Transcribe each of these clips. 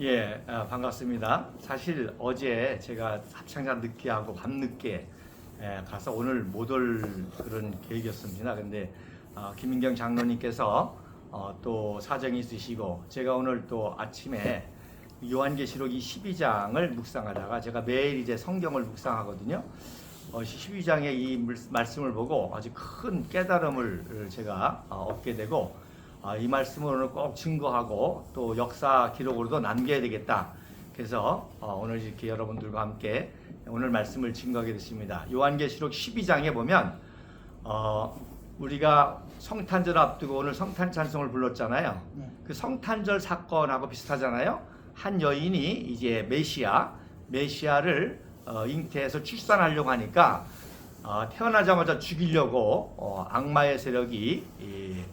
예, 아, 반갑습니다. 사실 어제 제가 합창자 늦게 하고 밤늦게 예, 가서 오늘 못 올 그런 계획이었습니다. 근데 아, 김민경 장로님께서 어, 또 사정이 있으시고 제가 오늘 또 아침에 요한계시록 이 12장을 묵상하다가 제가 매일 이제 성경을 묵상하거든요. 어, 12장의 이 물- 말씀을 보고 아주 큰 깨달음을 제가 어, 얻게 되고 아, 이 말씀으로는 꼭 증거하고 또 역사 기록으로도 남겨야 되겠다. 그래서 어, 오늘 이렇게 여러분들과 함께 오늘 말씀을 증거하게 됐습니다. 요한계시록 12장에 보면 어, 우리가 성탄절 앞두고 오늘 성탄 찬송을 불렀잖아요. 네. 그 성탄절 사건하고 비슷하잖아요. 한 여인이 이제 메시아, 메시아를 어, 잉태해서 출산하려고 하니까 어, 태어나자마자 죽이려고 어, 악마의 세력이 이,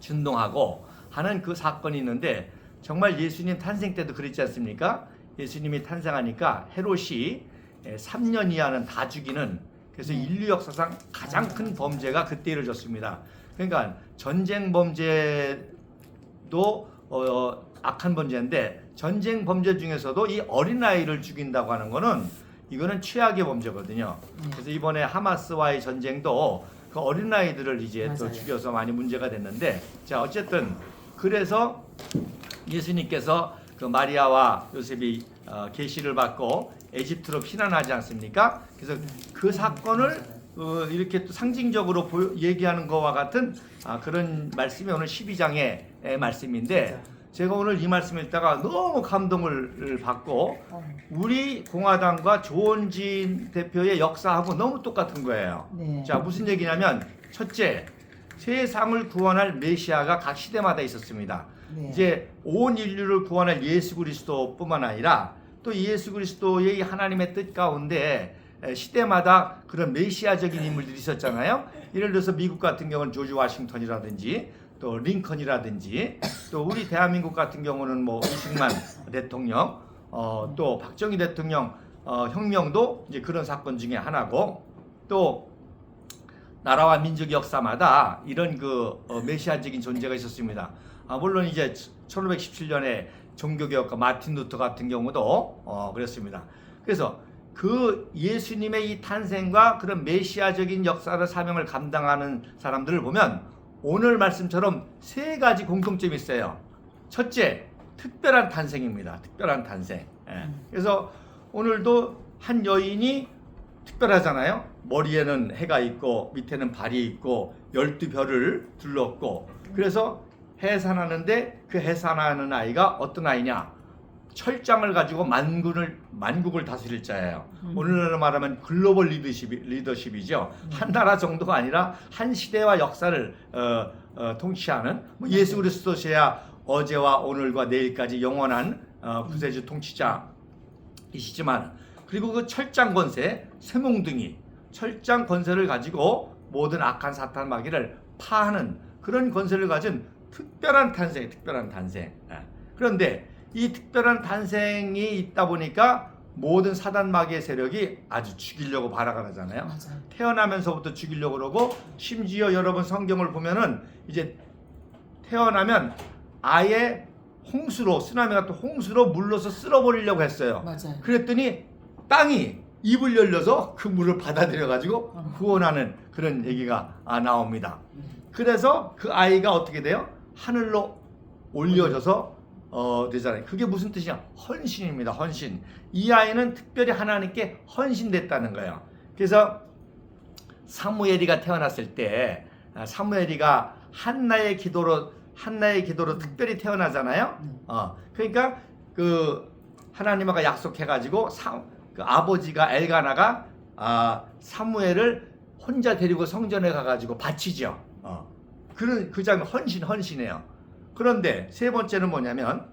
준동하고 하는 그 사건이 있는데 정말 예수님 탄생 때도 그랬지 않습니까? 예수님이 탄생하니까 헤롯이 3년 이하는 다 죽이는 그래서 네. 인류 역사상 가장 큰 범죄가 그때 이루어졌습니다. 그러니까 전쟁 범죄도 어, 악한 범죄인데 전쟁 범죄 중에서도 이 어린아이를 죽인다고 하는 거는 이거는 최악의 범죄거든요. 네. 그래서 이번에 하마스와의 전쟁도 그 어린 아이들을 이제 또 맞아요. 죽여서 많이 문제가 됐는데 자 어쨌든 그래서 예수님께서 그 마리아와 요셉이 어, 계시를 받고 에집트로 피난하지 않습니까? 그래서 그 사건을 어, 이렇게 또 상징적으로 보여, 얘기하는 것과 같은 아, 그런 말씀이 오늘 12장의 말씀인데 제가 오늘 이 말씀 읽다가 너무 감동을 받고 어, 우리 공화당과 조원진 대표의 역사하고 너무 똑같은 거예요. 네. 자 무슨 얘기냐면 첫째 세상을 구원할 메시아가 각 시대마다 있었습니다. 네. 이제 온 인류를 구원할 예수 그리스도뿐만 아니라 또 예수 그리스도의 하나님의 뜻 가운데 에, 시대마다 그런 메시아적인 인물들이 있었잖아요. 예를 들어서 미국 같은 경우는 조지 워싱턴이라든지 또 링컨이라든지 또 우리 대한민국 같은 경우는 뭐 이승만 대통령 어, 또 박정희 대통령 어, 혁명도 이제 그런 사건 중에 하나고 또 나라와 민족 역사마다 이런 그 어, 메시아적인 존재가 있었습니다. 아, 물론 이제 1517년에 종교개혁가 마틴 루터 같은 경우도 어, 그랬습니다. 그래서 그 예수님의 이 탄생과 그런 메시아적인 역사를 사명을 감당하는 사람들을 보면 오늘 말씀처럼 세 가지 공통점이 있어요. 첫째, 특별한 탄생입니다. 특별한 탄생. 예. 그래서 오늘도 한 여인이 특별하잖아요. 머리에는 해가 있고 밑에는 발이 있고 열두 별을 둘렀고 그래서 해산하는데 그 해산하는 아이가 어떤 아이냐? 철장을 가지고 만군을 만국을 다스릴 자예요. 음. 오늘날로 말하면 글로벌 리더십 리더십이죠. 한 나라 정도가 아니라 한 시대와 역사를 어, 어, 통치하는 뭐 예수 그리스도셔야 어제와 오늘과 내일까지 영원한 어, 구세주 통치자이시지만 그리고 그 철장 권세 세몽둥이 철장 권세를 가지고 모든 악한 사탄 마귀를 파하는 그런 권세를 가진 특별한 탄생, 특별한 탄생. 예. 그런데 이 특별한 탄생이 있다 보니까 모든 사단 마귀의 세력이 아주 죽이려고 발악하잖아요. 맞아요. 태어나면서부터 죽이려고 그러고 심지어 여러분 성경을 보면은 이제 태어나면 아예 홍수로 쓰나미 같은 홍수로 물러서 쓸어버리려고 했어요. 맞아요. 그랬더니 땅이 입을 열려서 그 물을 받아들여 가지고 어. 구원하는 그런 얘기가 아, 나옵니다. 음. 그래서 그 아이가 어떻게 돼요? 하늘로 올려져서 어, 되잖아요. 그게 무슨 뜻이냐? 헌신입니다. 헌신. 이 아이는 특별히 하나님께 헌신됐다는 거예요. 그래서 사무엘이가 태어났을 때 아, 사무엘이가 한나의 기도로 한나의 기도로 특별히 태어나잖아요. 음. 어, 그러니까 그 하나님과 약속해가지고 사, 그 아버지가 엘가나가 아, 사무엘을 혼자 데리고 성전에 가가지고 바치죠. 어. 그런 그 장면 헌신 헌신해요. 그런데 세 번째는 뭐냐면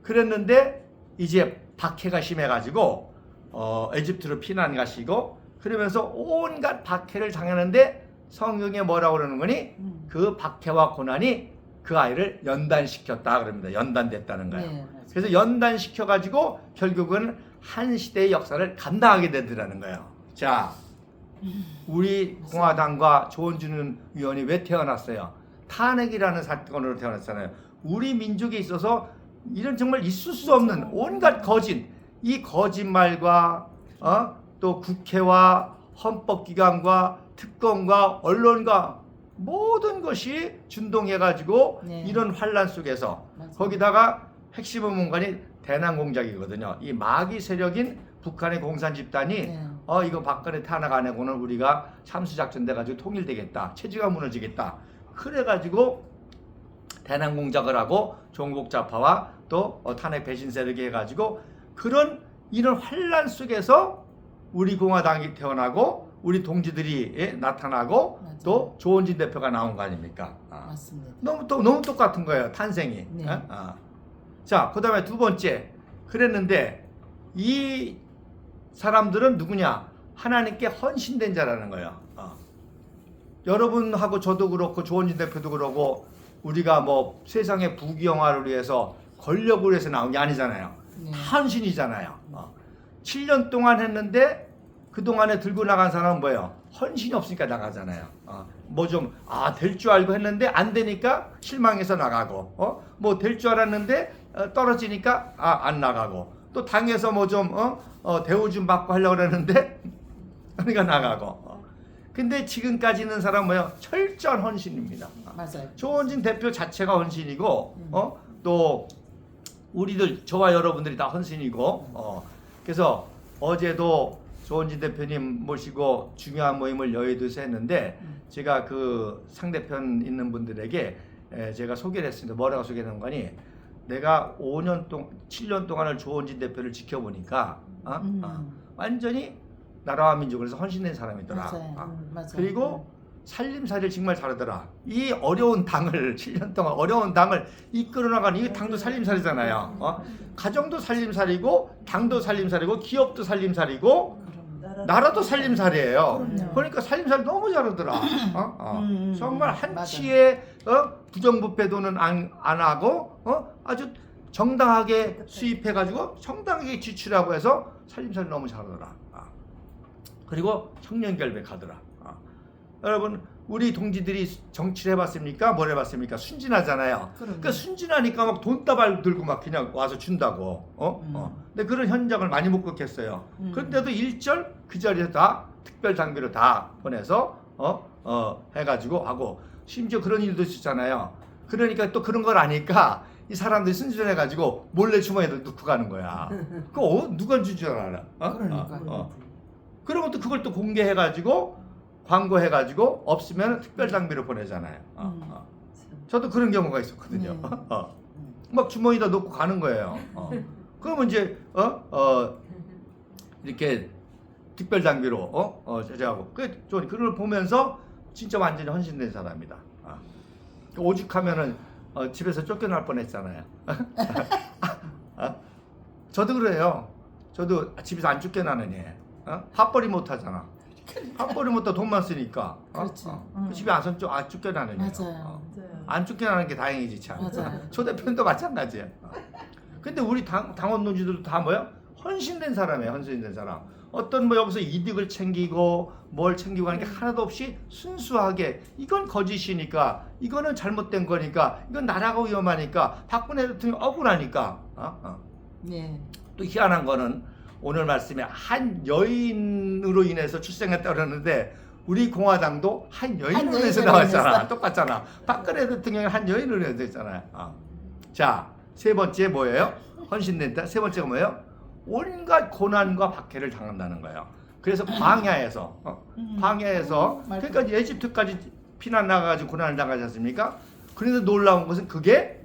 그랬는데 이제 박해가 심해가지고 어, 에집트로 피난 가시고 그러면서 온갖 박해를 당하는데 성경에 뭐라고 그러는 거니? 음. 그 박해와 고난이 그 아이를 연단시켰다 그럽니다. 연단됐다는 거예요. 네. 그래서 연단시켜 가지고 결국은 한 시대의 역사를 감당하게 되더라는 거예요. 자, 우리 공화당과 조원준 의원이 왜 태어났어요? 탄핵이라는 사건으로 태어났잖아요. 우리 민족에 있어서 이런 정말 있을 수 없는 온갖 거짓 이 거짓말과 어? 또 국회와 헌법기관과 특검과 언론과 모든 것이 준동해 가지고 네. 이런 환란 속에서 맞아요. 거기다가 핵심은 뭔가니 대남 공작이거든요. 이 마귀 세력인 북한의 공산 집단이 네. 어 이거 박근혜 탄핵 안 하고는 우리가 참수 작전 돼 가지고 통일되겠다. 체제가 무너지겠다. 그래 가지고 대남 공작을 하고 종북 좌파와 또 어, 탄핵 배신 세력이 해 가지고 그런 이런 환란 속에서 우리 공화당이 태어나고 우리 동지들이 예, 나타나고 맞아요. 또 조원진 대표가 나온 거 아닙니까? 아. 맞습니다. 너무 또 너무 똑같은 거예요 탄생이. 네. 어? 어. 자 그다음에 두 번째 그랬는데 이 사람들은 누구냐 하나님께 헌신된 자라는 거예요. 어. 여러분하고 저도 그렇고 조원진 대표도 그러고 우리가 뭐 세상의 부귀영화를 위해서 권력을 위해서 나온 게 아니잖아요. 네. 다 헌신이잖아요. 어. 7년 동안 했는데 그 동안에 들고 나간 사람은 뭐예요? 헌신이 없으니까 나가잖아요. 어. 뭐좀 아 될 줄 알고 했는데 안 되니까 실망해서 나가고, 어? 뭐 될 줄 알았는데 어, 떨어지니까 아 안 나가고, 또 당에서 뭐좀 어? 어, 대우 좀 받고 하려고 그러는데 그러니까 나가고. 어. 근데 지금까지는 사람 뭐예요? 철저한 헌신입니다. 맞아요. 조원진 대표 자체가 헌신이고 음. 어? 또 우리들 저와 여러분들이 다 헌신이고 어. 그래서 어제도 조원진 대표님 모시고 중요한 모임을 여의도에서 했는데 음. 제가 그 상대편 있는 분들에게 에, 제가 소개를 했습니다. 뭐라고 소개하는 거니? 내가 5년 동안 7년 동안을 조원진 대표를 지켜보니까 어? 음. 어. 완전히 나라와 민족을 위해서 헌신된 사람이더라. 맞아요. 음, 맞아요. 그리고 살림살이를 정말 잘하더라. 이 어려운 당을 7년 동안 어려운 당을 이끌어 나가는 이 당도 살림살이잖아요. 어? 가정도 살림살이고 당도 살림살이고 기업도 살림살이고. 나라도 살림살이에요. 그러니까 살림살 너무 잘하더라. 어? 어. 음, 음, 정말 음, 한치의 어? 부정부패도는 안, 안 하고 어? 아주 정당하게 수입해가지고 정당하게 지출하고 해서 살림살 너무 잘하더라. 아. 그리고 청년결백하더라. 아. 여러분 우리 동지들이 정치를 해봤습니까? 뭘 해봤습니까? 순진하잖아요. 그럼요. 그러니까 순진하니까 막 돈다발 들고 막 그냥 와서 준다고. 어? 음. 어. 근데 그런 현장을 많이 못 겪겠어요. 음. 그런데도 일절 그 자리에서 다 특별 장비로 다 보내서 어? 어 해가지고 하고 심지어 그런 일도 있었잖아요. 그러니까 또 그런 걸 아니까 이 사람들이 순진해가지고 몰래 주머니에 넣고 가는 거야. 그거 어? 누가 준줄 알아? 어? 그러니까. 어, 어. 그러면 또 그걸 또 공개해가지고 광고해가지고 없으면 특별 장비로 보내잖아요. 어, 음. 어. 저도 그런 경우가 있었거든요. 네. 어. 음. 막 주머니에다 넣고 가는 거예요. 어. 그러면 이제 어? 어 이렇게 특별 장비로 어? 어 제작하고 그 저는 그걸 보면서 진짜 완전히 헌신된 사람이다. 아. 오죽하면은 어, 집에서 쫓겨날 뻔했잖아요. 어? 저도 그래요. 저도 집에서 안 쫓겨나는 애. 어? 합벌이 못 하잖아. 합벌이 못하 돈만 쓰니까. 어? 그렇죠. 어. 음. 집에 안, 쫓- 안 쫓겨나는 애. 맞아요. 안 쫓겨나는 게 다행이지 참. 맞아요. 조 대표도 마찬가지야. 근데 우리 당, 당원 동지들도 다 뭐야? 헌신된 사람이에요. 헌신된 사람. 어떤 뭐 여기서 이득을 챙기고 뭘 챙기고 하는 게 하나도 없이 순수하게 이건 거짓이니까 이거는 잘못된 거니까 이건 나라가 위험하니까 박근혜 대통령 억울하니까 어? 어. 네. 또 희한한 거는 오늘 말씀에 한 여인으로 인해서 출생했다 그러는데 우리 공화당도 한 여인으로 한 인해서 나왔잖아. 똑같잖아. 박근혜 대통령이 한 여인으로 인해서 했잖아요. 어. 자, 세 번째 뭐예요? 헌신된다. 세 번째가 뭐예요? 온갖 고난과 박해를 당한다는 거예요. 그래서 광야에서 어, 음. 광야에서 음. 그러니까 에집트까지 피난 나가가지고 고난을 당하지 않습니까? 그런데 놀라운 것은 그게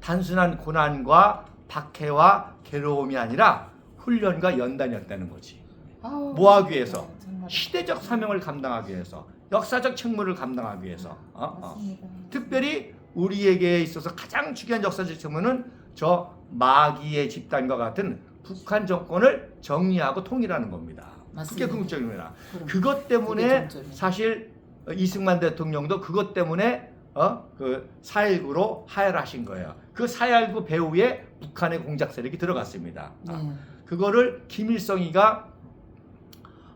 단순한 고난과 박해와 괴로움이 아니라 훈련과 연단이었다는 거지. 아우, 뭐 하기 위해서? 시대적 사명을 감당하기 위해서, 역사적 책무를 감당하기 위해서. 어? 어. 특별히 우리에게 있어서 가장 중요한 역사적 책무는 저 마귀의 집단과 같은 북한 정권을 정리하고 통일하는 겁니다. 그게 맞습니다. 궁극적입니다. 그럼. 그것 그게 때문에. 사실 이승만 대통령도 그것 때문에 어 그 4.19로 하야하신 거예요. 그4.19 배후에 북한의 공작 세력이 들어갔습니다. 아, 네. 그거를 김일성이가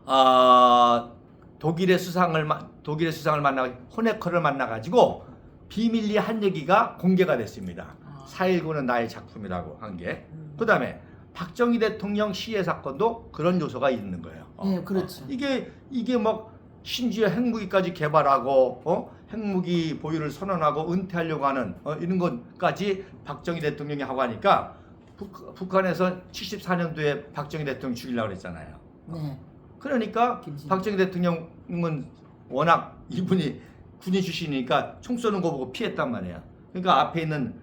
아 독일의 수상을 마- 독일의 수상을 만나 호네커를 만나 가지고 비밀리 한 얘기가 공개가 됐습니다. 아. 4.19는 나의 작품이라고 한 게. 음. 그 다음에 박정희 대통령 시해 사건도 그런 요소가 있는 거예요. 어, 예, 그렇죠. 어. 이게 이게 막 심지어 핵무기까지 개발하고 어? 핵무기 보유를 선언하고 은퇴하려고 하는 어, 이런 것까지 박정희 대통령이 하고 하니까 북, 북한에서 74년도에 박정희 대통령 죽이려고 그랬잖아요. 네. 그러니까 김진일. 박정희 대통령은 워낙 이분이 군인 출신이니까 총 쏘는 거 보고 피했단 말이야. 그러니까 앞에 있는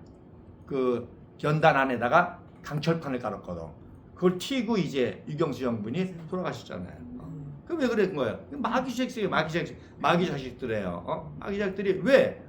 그 연단 안에다가 강철판을 깔았거든. 그걸 튀고 이제 유경수 형분이 돌아가셨잖아요. 음. 그럼 왜 그랬는 거예요? 마귀 자식이에요, 마귀 자식, 마귀 자식들이에요. 어? 마귀 자식들이 왜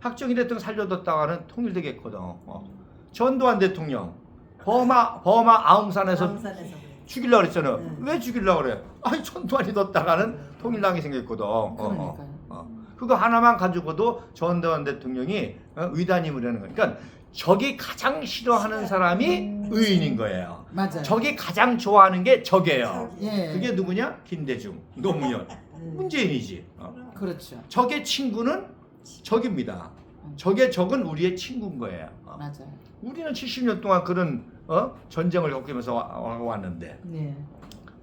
박정희 대통령 살려뒀다가는 통일되겠거든. 어? 전두환 대통령 버마 버마 아웅산에서 아웅산에서. 죽이려고 그랬잖아요. 네. 왜 죽이려고 그래? 아니 전두환이 뒀다가는 통일당이 생겼거든. 어, 어, 그러니까요. 어. 그거 하나만 가지고도 전두환 대통령이 어, 의단임을 하는 거예요. 그러니까 적이 가장 싫어하는 사람이 의인인 거예요. 맞아요. 적이 가장 좋아하는 게 적이에요. 예. 그게 누구냐? 김대중, 노무현, 음. 문재인이지. 어. 그렇죠. 적의 친구는 적입니다. 음. 적의 적은 우리의 친구인 거예요. 어. 맞아요. 우리는 70년 동안 그런 어? 전쟁을 겪으면서 와- 왔는데 네.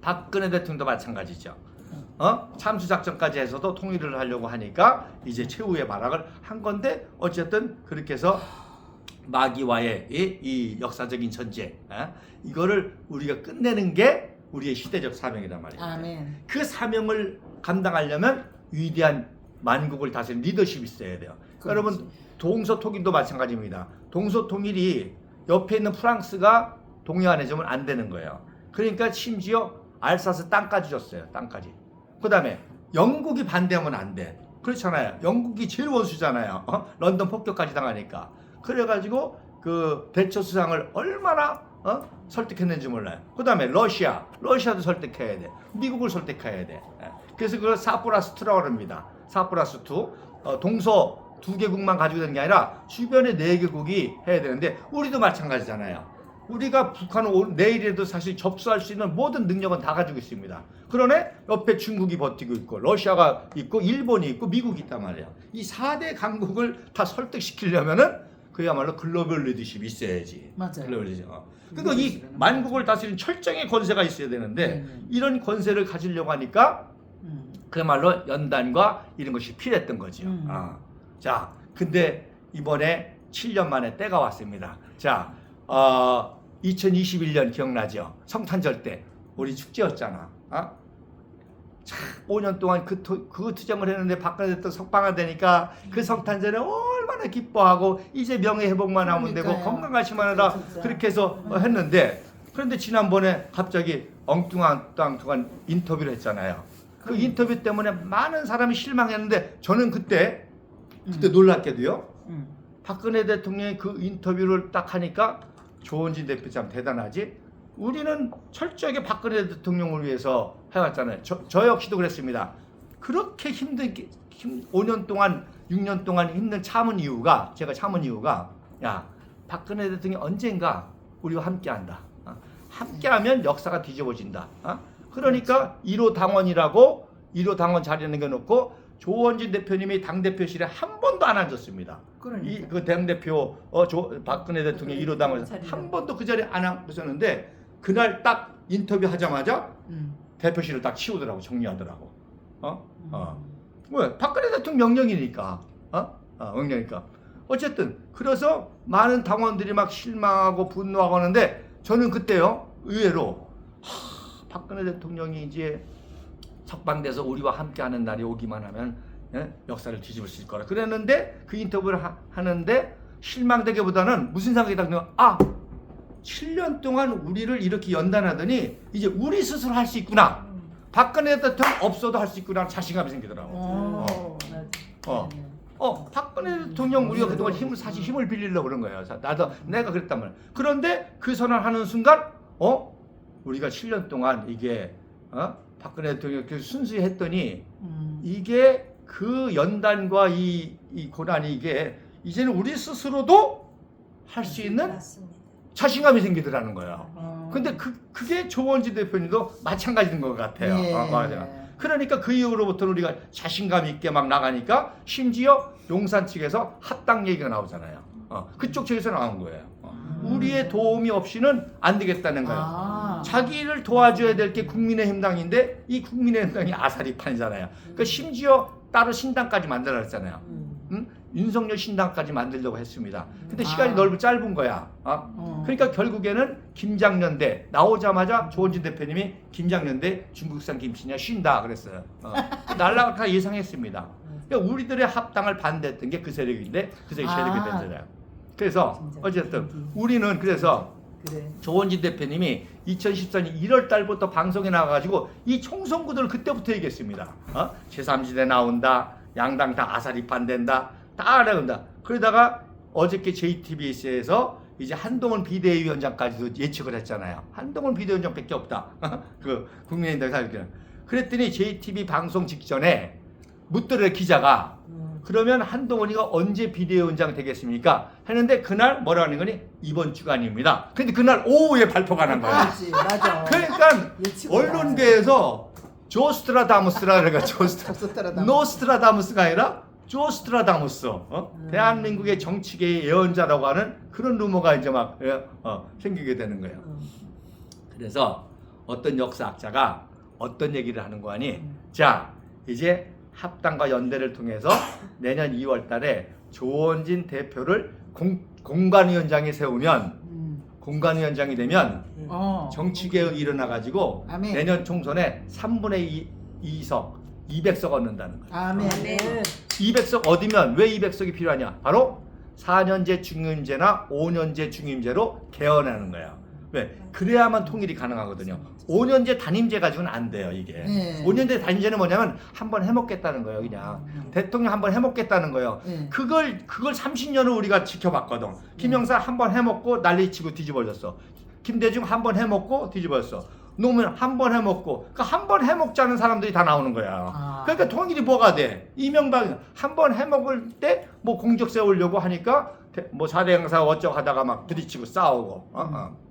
박근혜 대통령도 마찬가지죠. 어? 참수 작전까지 해서도 통일을 하려고 하니까 이제 최후의 발악을 한 건데 어쨌든 그렇게 해서 마귀와의 이, 이 역사적인 전쟁 어? 이거를 우리가 끝내는 게 우리의 시대적 사명이란 말이에요. 아멘. 그 사명을 감당하려면 위대한 만국을 다스리는 리더십이 있어야 돼요. 여러분 동서통일도 마찬가지입니다. 동서통일이 옆에 있는 프랑스가 동의 안 해주면 안 되는 거예요. 그러니까 심지어 알사스 땅까지 줬어요. 땅까지. 그 다음에 영국이 반대하면 안 돼. 그렇잖아요. 영국이 제일 원수잖아요. 어? 런던 폭격까지 당하니까. 그래가지고 그 대처 수상을 얼마나 어? 설득했는지 몰라요. 그 다음에 러시아, 러시아도 설득해야 돼. 미국을 설득해야 돼. 예. 그래서 그걸 4 플러스 2라고 합니다. 4 플러스 2. 어, 동서 두 개국만 가지고 되는 게 아니라 주변에 네 개국이 해야 되는데 우리도 마찬가지잖아요. 우리가 북한을 오- 내일에도 사실 접수할 수 있는 모든 능력은 다 가지고 있습니다. 그러네 옆에 중국이 버티고 있고 러시아가 있고 일본이 있고 미국이 있단 말이에요. 이 4대 강국을 다 설득시키려면은 그야말로 글로벌 리더십이 있어야지. 맞아요. 글로벌 리더십. 어. 그러니까 이 만국을 다스리는 철저의 권세가 있어야 되는데 네, 네. 이런 권세를 가지려고 하니까 음. 그야말로 연단과 이런 것이 필요했던 거죠. 음. 아. 자, 근데 이번에 7년 만에 때가 왔습니다. 자, 어, 2021년 기억나죠? 성탄절 때 우리 축제였잖아. 어? 참, 5년 동안 그, 투, 그 투쟁을 했는데 박근혜 대통령 석방이 되니까 그 성탄절에 얼마나 기뻐하고 이제 명예 회복만 하면 되고 그러니까요. 건강하시만 하라 진짜. 그렇게 해서 어, 했는데 그런데 지난번에 갑자기 엉뚱한 뚱뚱한 인터뷰를 했잖아요. 그 그러니까. 인터뷰 때문에 많은 사람이 실망했는데 저는 그때 그때 음. 놀랍게도요. 음. 박근혜 대통령이 그 인터뷰를 딱 하니까 조원진 대표 참 대단하지. 우리는 철저하게 박근혜 대통령을 위해서 해왔잖아요. 저, 저 역시도 그랬습니다. 그렇게 힘들게 힘, 5년 동안 6년 동안 힘든 참은 이유가 제가 참은 이유가 야 박근혜 대통령이 언젠가 우리와 함께한다. 어? 함께하면 역사가 뒤집어진다. 어? 그러니까 1호 당원이라고 1호 당원 자리에 남겨놓고 조원진 대표님이 당 대표실에 한 번도 안 앉았습니다. 그러니까. 이그 대표 어, 조, 박근혜 대통령 1호 당원 한 번도 그 자리에 안 앉았었는데 그날 딱 인터뷰 하자마자 음. 대표실을 딱 치우더라고 정리하더라고. 어? 어. 음. 왜? 박근혜 대통령 명령이니까. 어? 어, 명령이니까. 어쨌든 그래서 많은 당원들이 막 실망하고 분노하고 하는데 저는 그때요 의외로 하, 박근혜 대통령이 이제 석방돼서 우리와 함께하는 날이 오기만 하면 예? 역사를 뒤집을 수 있을 거라 그랬는데 그 인터뷰를 하, 하는데 실망되기보다는 무슨 생각이 드냐면 아 7년 동안 우리를 이렇게 연단하더니 이제 우리 스스로 할 수 있구나 박근혜 대통령 없어도 할 수 있구나 자신감이 생기더라고 어. 어. 네, 네. 어, 박근혜 대통령 우리가 그동안 힘을 사실 힘을 빌리려고 그런 거예요. 자, 나도 내가 그랬단 말이야. 그런데 그 선언하는 순간 어? 우리가 7년 동안 이게 어? 박근혜 대통령 그 순수히 했더니 음. 이게 그 연단과 이, 이 고난이 이게 이제는 우리 스스로도 할 수 있는 맞습니다. 자신감이 생기더라는 거예요. 어. 근데 그, 그게 조원지 대표님도 마찬가지인 것 같아요. 예. 어, 맞아요. 그러니까 그 이후로부터는 우리가 자신감 있게 막 나가니까 심지어 용산 측에서 합당 얘기가 나오잖아요. 어, 그쪽 측에서 나온 거예요. 어. 음. 우리의 도움이 없이는 안 되겠다는 거예요. 아. 자기를 도와줘야 될 게 국민의힘당인데 이 국민의힘당이 아사리판이잖아요. 그러니까 심지어 따로 신당까지 만들었잖아요. 음. 응? 윤석열 신당까지 만들려고 했습니다. 근데 아. 시간이 넓고 짧은 거야. 어? 어. 그러니까 결국에는 김장년대 나오자마자 조원진 대표님이 김장년대 중국산 김치냐 쉰다 그랬어요. 어. 날라가 다 예상했습니다. 그러니까 우리들의 합당을 반대했던 게 그 세력인데 그 세력이 세력이 아. 되잖아요. 그래서. 어쨌든 음. 우리는 그래서 그래. 조원진 대표님이 2014년 1월 달부터 방송에 나와가지고 이 총선구들을 그때부터 얘기했습니다. 어? 제3지대 나온다. 양당 다 아사리 판 된다. 다 알아간다. 그러다가 어저께 JTBC에서 이제 한동훈 비대위원장까지도 예측을 했잖아요. 한동훈 비대위원장밖에 없다. 그 국민의힘당 살기는. 그랬더니 JTB 방송 직전에 묻더래 기자가 음. 그러면 한동훈이가 언제 비대위원장 되겠습니까? 했는데 그날 뭐라 하는 거니? 이번 주가 아닙니다. 근데 그날 오후에 발표가 난 거야. 그렇지 맞아. 그러니까 예측을 언론계에서 조스트라다무스라 그래가 조스트라 잡섰더라다. 노스트라다무스가 아니라 조스트라다무스 어? 음. 대한민국의 정치계의 예언자라고 하는 그런 루머가 이제 막 예, 어, 생기게 되는 거예요. 음. 그래서 어떤 역사학자가 어떤 얘기를 하는 거 아니? 음. 자, 이제 합당과 연대를 통해서 내년 2월 달에 조원진 대표를 공, 공관위원장이 세우면 음. 공관위원장이 되면 어. 정치개혁이 일어나가지고 아멘. 내년 총선에 3분의 2, 석 200석 얻는다는 거예요. 아멘. 아멘. 200석 얻으면 왜 200석이 필요하냐? 바로 4년제 중임제나 5년제 중임제로 개헌하는 거예요. 왜? 그래야만 통일이 가능하거든요. 5년제 단임제 가지고는 안 돼요, 이게. 네. 5년제 단임제는 뭐냐면 한 번 해먹겠다는 거예요, 그냥. 음. 대통령 한 번 해먹겠다는 거예요. 네. 그걸 그걸 30년을 우리가 지켜봤거든. 김영사 한 번 해먹고 난리치고 뒤집어졌어. 김대중 한 번 해먹고 뒤집어졌어. 노무현 한 번 해먹고 그러니까 한 번 해먹자는 사람들이 다 나오는 거야. 아. 그러니까 통일이 뭐가 돼? 이명박 한 번 해먹을 때 뭐 공적 세우려고 하니까 대- 뭐 4대 행사 어쩌고 하다가 막 부딪히고 싸우고. 어, 어.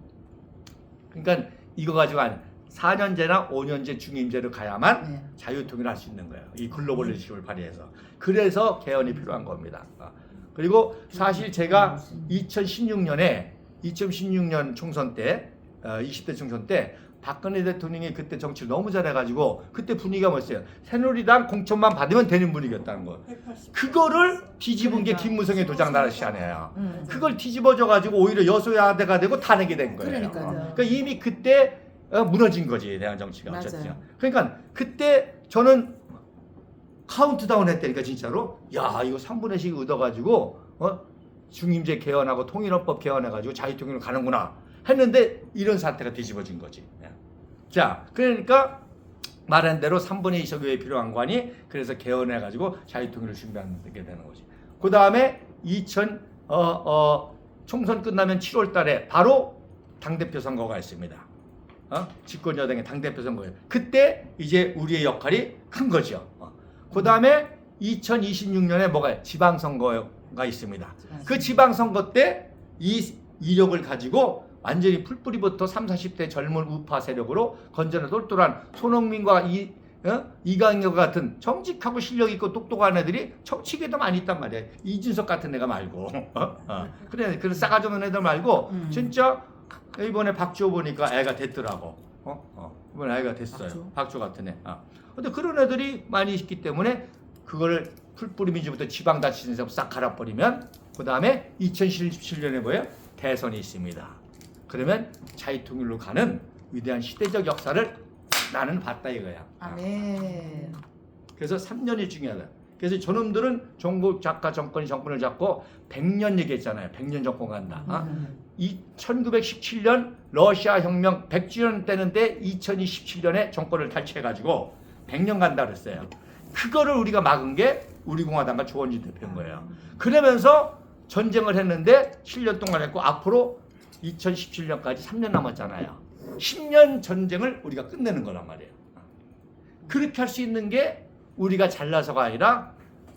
그러니까 이거 가지고 한 4년제나 5년제 중임제로 가야만 네. 자유통일할 수 있는 거예요. 이 글로벌 리더십을 발휘해서. 그래서 개헌이 필요한 겁니다. 어. 그리고 사실 제가 2016년에 2016년 총선 때 어, 20대 총선 때 박근혜 대통령이 그때 정치를 너무 잘해가지고 그때 분위기가 뭐였어요? 새누리당 공천만 받으면 되는 분위기였다는 거. 그거를 뒤집은 게 그러니까. 김무성의 도장 나라시 아니에요. 음. 그걸 뒤집어져 가지고 오히려 여소야대가 되고 탄핵이 된 거예요. 그러니까요. 어. 그러니까 이미 그때 어, 무너진 거지 대한 정치가 맞아요. 어쨌든. 그러니까 그때 저는 카운트다운 했다니까 진짜로 야 이거 3분의 1씩 얻어가지고 어? 중임제 개헌하고 통일헌법 개헌해가지고 자유통일로 가는구나 했는데 이런 사태가 뒤집어진 거지. 예. 자 그러니까 말한 대로 3분의 2석 왜 필요한 거 아니? 그래서 개헌해 가지고 자유통일을 준비하게 되는 거지. 그 다음에 2000 어, 어, 총선 끝나면 7월 달에 바로 당 대표 선거가 있습니다. 어? 집권 여당의 당 대표 선거예요. 그때 이제 우리의 역할이 큰 거죠. 어. 그 다음에 2026년에 뭐가 지방 선거가 있습니다. 그 지방 선거 때 이 이력을 가지고 완전히 풀뿌리부터 3, 40대 젊은 우파 세력으로 건전해 똘똘한 손흥민과 이, 어? 이강혁 같은 정직하고 실력 있고 똑똑한 애들이 정치계도 많이 있단 말이야. 이준석 같은 애가 말고. 어? 어. 그래, 그런 싸가지 없는 애들 말고 음. 진짜 이번에 박주호 보니까 애가 됐더라고. 어? 어. 이번에 애가 됐어요. 박주호? 박주호 같은 애. 어. 근데 그런 애들이 많이 있기 때문에 그거를 풀뿌리 민주부터 지방 다치면서 싹 갈아버리면 그 다음에 2017년에 뭐예요? 대선이 있습니다. 그러면 자유통일로 가는 위대한 시대적 역사를 나는 봤다 이거야. 아멘. 그래서 3년이 중요하다. 그래서 저놈들은 전국 작가 정권이 정권을 잡고 100년 얘기했잖아요. 100년 정권 간다. 어? 음. 이 1917년 러시아 혁명 100주년 되는데 2027년에 정권을 탈취해가지고 100년 간다 그랬어요. 그거를 우리가 막은 게 우리 공화당과 조원진 대표인 거예요. 그러면서 전쟁을 했는데 7년 동안 했고 앞으로 2017년까지 3년 남았잖아요. 10년 전쟁을 우리가 끝내는 거란 말이에요. 그렇게 할 수 있는 게 우리가 잘나서가 아니라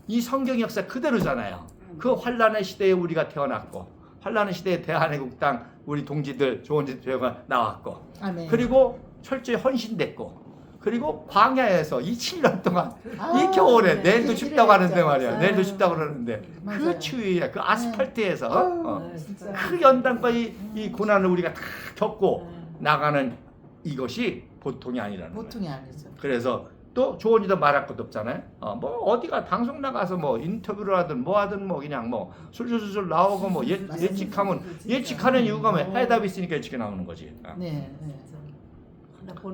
이 성경 역사 그대로잖아요. 그 환란의 시대에 우리가 태어났고 환란의 시대에 대한애국당 우리 동지들 조원진 대표가 나왔고 아멘. 그리고 철저히 헌신됐고 그리고 광야에서 이 7년 동안 아, 이 겨울에 네. 내일도 일- 춥다고 하는데. 말이야. 아. 내일도 춥다고 그러는데 맞아요. 그 추위에 그 아스팔트에서 아유, 어, 진짜. 그 연단과 이, 이 고난을 우리가 다 겪고 나가는 이것이 보통이 아니라는 거예요. 보통이 아니죠. 그래서 또 조언이도 말할 것도 없잖아요. 어, 뭐 어디가 방송 나가서 뭐 인터뷰를 하든 뭐 하든 뭐 그냥 뭐 술술술 나오고 뭐 예. 예측하면 예측하는 이유가 뭐 해답이 있으니까 예측이 나오는 거지. 어. 네. 네.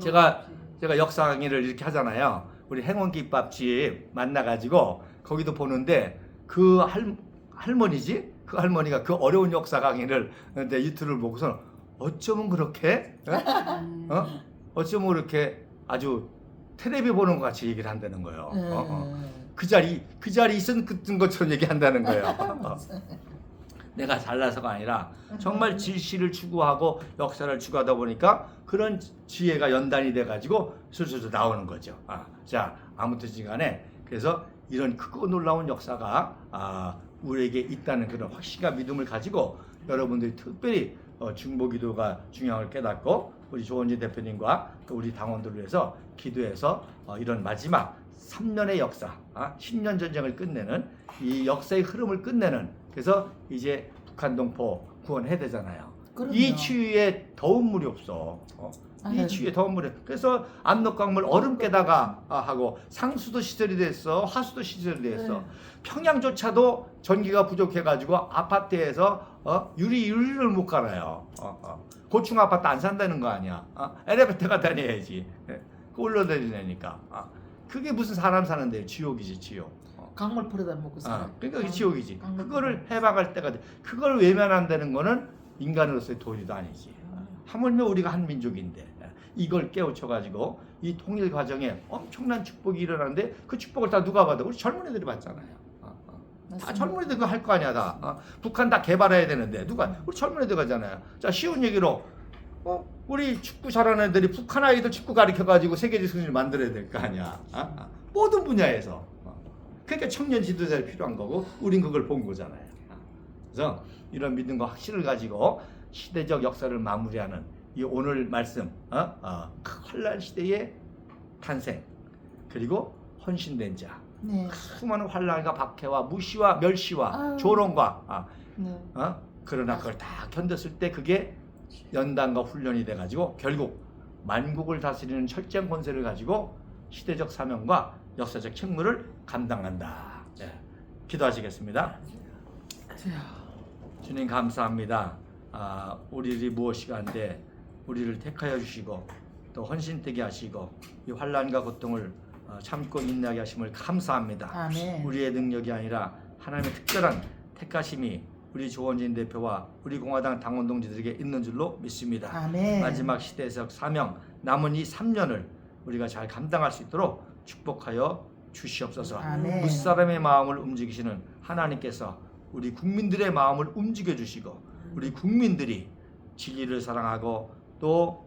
제가 제가 역사 강의를 이렇게 하잖아요. 우리 행운김밥집 만나가지고 거기도 보는데 그 할, 할머니지? 그 할머니가 그 어려운 역사 강의를 내 유튜브를 보고서 어쩌면 그렇게 어? 어? 어쩌면 그렇게 아주 텔레비 보는 것 같이 얘기를 한다는 거예요. 네. 어, 어. 그 자리 그 자리 있은 그뜬 것처럼 얘기한다는 거예요. 어. 내가 잘나서가 아니라 정말 진실을 추구하고 역사를 추구하다 보니까 그런 지혜가 연단이 돼가지고 술술술 나오는 거죠. 아, 자 아무튼간에 그래서 이런 크고 놀라운 역사가 아, 우리에게 있다는 그런 확신과 믿음을 가지고 여러분들이 특별히 어, 중보기도가 중요함을 깨닫고 우리 조원진 대표님과 또 우리 당원들을 위해서 기도해서 어, 이런 마지막 3년의 역사, 아, 10년 전쟁을 끝내는 이 역사의 흐름을 끝내는 그래서 이제 북한 동포 구원해야 되잖아요. 그럼요. 이 추위에 더운 물이 없어. 어. 이 아유. 추위에 더운 물이. 그래서 압록강물 얼음 깨다가 아, 하고 상수도 시설이 됐어, 하수도 시설이 됐어. 네. 평양조차도 전기가 부족해가지고 아파트에서 어? 유리 유리를 못 갈아요. 어, 어. 고층 아파트 안 산다는 거 아니야? 어? 엘리베이터가 다녀야지. 예. 그 올라다니니까. 어. 그게 무슨 사람 사는 데 지옥이지 지옥. 어. 강물 풀어다 먹고 아, 살아. 그러니까 그게 지옥이지. 그거를 해박할 때가 돼. 그걸 외면한다는 거는 인간으로서의 도리도 아니지. 하물며 우리가 한 민족인데 이걸 깨우쳐가지고 이 통일 과정에 엄청난 축복이 일어나는데 그 축복을 다 누가 받아? 우리 젊은이들이 받잖아요. 어, 어. 다. 젊은이들 그거 할거 아니야 다. 어? 북한 다 개발해야 되는데 누가? 우리 젊은이들 가잖아요. 자 쉬운 얘기로 어? 우리 축구 잘하는 애들이 북한 아이들 축구 가르쳐가지고 세계적 승리를 만들어야 될 거 아니야. 어? 어. 모든 분야에서. 어. 그러니까 청년 지도자가 필요한 거고 우린 그걸 본 거잖아요. 어. 그래서 이런 믿음과 확신을 가지고 시대적 역사를 마무리하는 이 오늘 말씀 어? 어, 그 환란 시대의 탄생 그리고 헌신된 자 네. 수많은 환란과 박해와 무시와 멸시와 아유. 조롱과 아, 네. 어? 그러나 그걸 다 견뎠을 때 그게 연단과 훈련이 돼가지고 결국 만국을 다스리는 철저한 권세를 가지고 시대적 사명과 역사적 책무를 감당한다. 네. 기도하시겠습니다. 자, 주님 감사합니다. 아, 우리들이 무엇이가 한데 우리를 택하여 주시고 또 헌신되게 하시고 이 환란과 고통을 어, 참고 인내하게 하심을 감사합니다. 아멘. 우리의 능력이 아니라 하나님의 특별한 택하심이 우리 조원진 대표와 우리 공화당 당원 동지들에게 있는 줄로 믿습니다. 아멘. 마지막 시대에서 사명 남은 이 3년을 우리가 잘 감당할 수 있도록 축복하여 주시옵소서. 아멘. 무사람의 마음을 움직이시는 하나님께서 우리 국민들의 마음을 움직여 주시고 우리 국민들이 진리를 사랑하고 또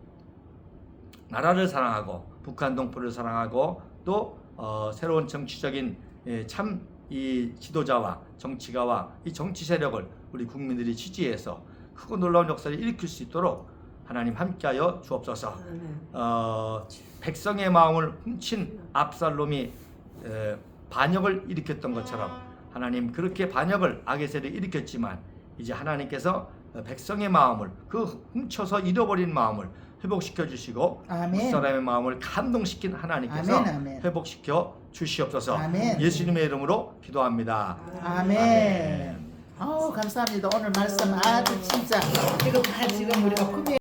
나라를 사랑하고 북한 동포를 사랑하고 또 어, 새로운 정치적인 예, 참이 지도자와 정치가와 이 정치 세력을 우리 국민들이 지지해서 크고 놀라운 역사를 일으킬 수 있도록 하나님 함께하여 주옵소서. 어, 백성의 마음을 훔친 압살롬이 에, 반역을 일으켰던 것처럼 하나님 그렇게 반역을 악의 세력이 일으켰지만 이제 하나님께서 어, 백성의 마음을 그 훔쳐서 잃어버린 마음을 회복시켜 주시고 아멘. 사람의 마음을 감동시킨 하나님께서 아멘, 아멘. 회복시켜 주시옵소서. 아멘. 예수님의 이름으로 기도합니다. 아멘. 아우 감사합니다. 오늘 말씀 아주 진짜 지금 지금 우리가 구매